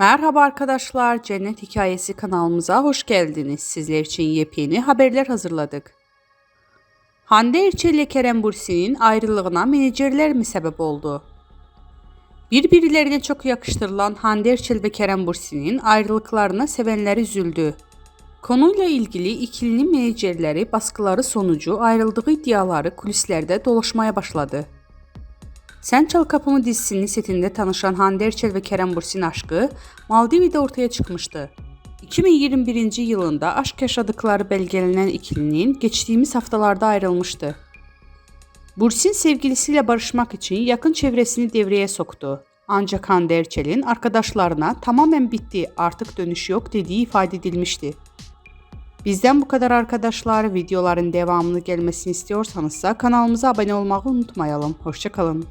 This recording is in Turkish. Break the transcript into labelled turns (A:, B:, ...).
A: Merhaba arkadaşlar, Cennet Hikayesi kanalımıza hoş geldiniz. Sizler için yepyeni haberler hazırladık. Hande Erçel ile Kerem Bürsin'in ayrılığına menajerler mi sebep oldu? Birbirlerine çok yakıştırılan Hande Erçel ve Kerem Bürsin'in ayrılıklarına sevenler üzüldü. Konuyla ilgili ikilinin menajerleri baskıları sonucu ayrıldığı iddiaları kulislerde dolaşmaya başladı. Sen Çal Kapımı dizisinin setinde tanışan Hande Erçel ve Kerem Bürsin aşkı Maldiv'de ortaya çıkmıştı. 2021 yılında aşk yaşadıkları belgelenen ikilinin geçtiğimiz haftalarda ayrılmıştı. Bursin sevgilisiyle barışmak için yakın çevresini devreye soktu. Ancak Hande Erçel'in arkadaşlarına tamamen bitti artık dönüş yok dediği ifade edilmişti. Bizden bu kadar arkadaşlar. Videoların devamını gelmesini istiyorsanız kanalımıza abone olmayı unutmayalım. Hoşçakalın.